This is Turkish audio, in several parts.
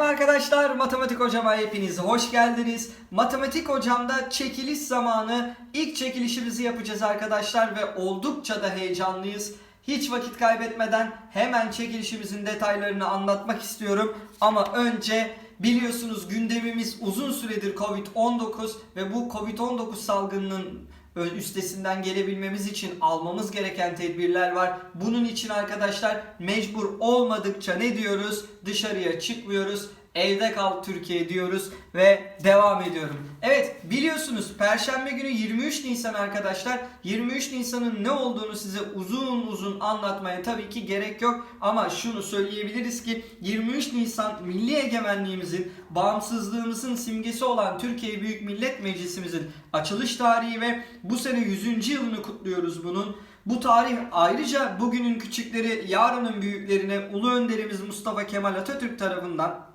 arkadaşlar, Matematik Hocama hepiniz hoş geldiniz. Matematik Hocam'da çekiliş zamanı ilk çekilişimizi yapacağız arkadaşlar ve oldukça da heyecanlıyız. Hiç vakit kaybetmeden hemen çekilişimizin detaylarını anlatmak istiyorum. Ama önce biliyorsunuz gündemimiz uzun süredir Covid-19 ve bu Covid-19 salgınının üstesinden gelebilmemiz için almamız gereken tedbirler var. Bunun için arkadaşlar mecbur olmadıkça ne diyoruz? Dışarıya çıkmıyoruz. Evde kal Türkiye diyoruz ve devam ediyorum. Evet biliyorsunuz Perşembe günü 23 Nisan arkadaşlar. 23 Nisan'ın ne olduğunu size uzun uzun anlatmaya tabii ki gerek yok. Ama şunu söyleyebiliriz ki 23 Nisan milli egemenliğimizin, bağımsızlığımızın simgesi olan Türkiye Büyük Millet Meclisimizin açılış tarihi ve bu sene 100. yılını kutluyoruz bunun. Bu tarih ayrıca bugünün küçükleri yarının büyüklerine Ulu Önderimiz Mustafa Kemal Atatürk tarafından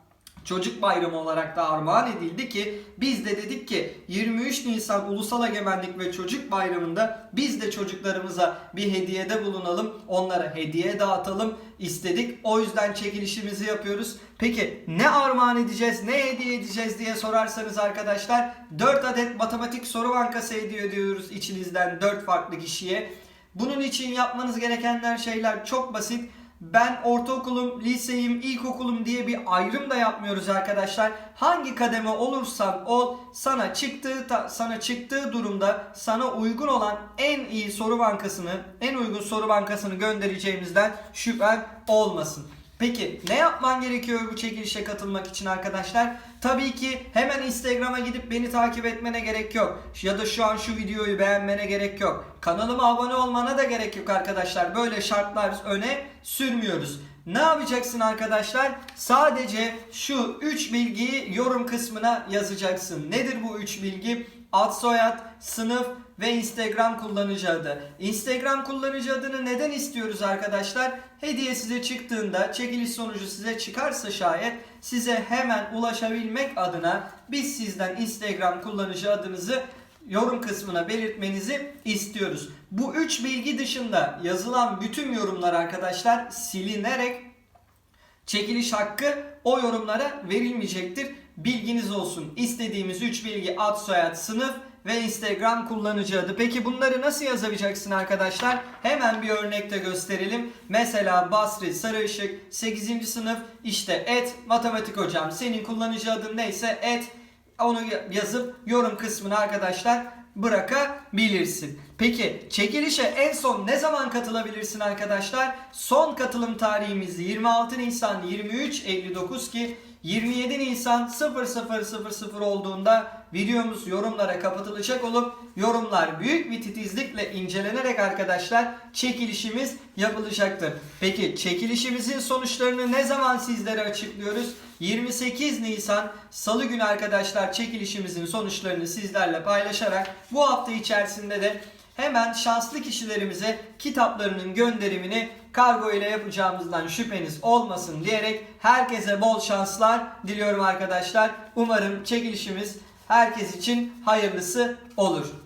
Çocuk Bayramı olarak da armağan edildi ki biz de dedik ki 23 Nisan Ulusal Egemenlik ve Çocuk Bayramı'nda biz de çocuklarımıza bir hediyede bulunalım. Onlara hediye dağıtalım istedik. O yüzden çekilişimizi yapıyoruz. Peki ne armağan edeceğiz, ne hediye edeceğiz diye sorarsanız arkadaşlar 4 adet matematik soru bankası hediye ediyoruz içinizden 4 farklı kişiye. Bunun için yapmanız gerekenler şeyler çok basit. Ben ortaokulum, liseyim, ilkokulum diye bir ayrım da yapmıyoruz arkadaşlar. Hangi kademe olursan ol sana çıktığı sana çıktığı durumda sana uygun olan en iyi soru bankasını, en uygun soru bankasını göndereceğimizden şüphen olmasın. Peki ne yapman gerekiyor bu çekilişe katılmak için arkadaşlar? Tabii ki hemen Instagram'a gidip beni takip etmene gerek yok. Ya da şu an şu videoyu beğenmene gerek yok. Kanalıma abone olmana da gerek yok arkadaşlar. Böyle şartlar öne sürmüyoruz. Ne yapacaksın arkadaşlar? Sadece şu 3 bilgiyi yorum kısmına yazacaksın. Nedir bu 3 bilgi? Ad soyad, sınıf ve Instagram kullanıcı adı. Instagram kullanıcı adını neden istiyoruz arkadaşlar? Hediye size çıktığında, çekiliş sonucu size çıkarsa şayet size hemen ulaşabilmek adına biz sizden Instagram kullanıcı adınızı yorum kısmına belirtmenizi istiyoruz. Bu üç bilgi dışında yazılan bütün yorumlar arkadaşlar silinerek çekiliş hakkı o yorumlara verilmeyecektir. Bilginiz olsun. İstediğimiz 3 bilgi ad soyad sınıf ve Instagram kullanıcı adı. Peki bunları nasıl yazabileceksin arkadaşlar? Hemen bir örnekte gösterelim. Mesela Basri Sarıışık 8. sınıf işte et matematik hocam. Senin kullanıcı adın neyse et onu yazıp yorum kısmına arkadaşlar bırakabilirsin. Peki çekilişe en son ne zaman katılabilirsin arkadaşlar? Son katılım tarihimiz 26 Nisan 23.59 ki 27 Nisan 0000 olduğunda videomuz yorumlara kapatılacak olup yorumlar büyük bir titizlikle incelenerek arkadaşlar çekilişimiz yapılacaktır. Peki çekilişimizin sonuçlarını ne zaman sizlere açıklıyoruz? 28 Nisan Salı günü arkadaşlar çekilişimizin sonuçlarını sizlerle paylaşarak bu hafta içerisinde de hemen şanslı kişilerimize kitaplarının gönderimini kargo ile yapacağımızdan şüpheniz olmasın diyerek herkese bol şanslar diliyorum arkadaşlar. Umarım çekilişimiz herkes için hayırlısı olur.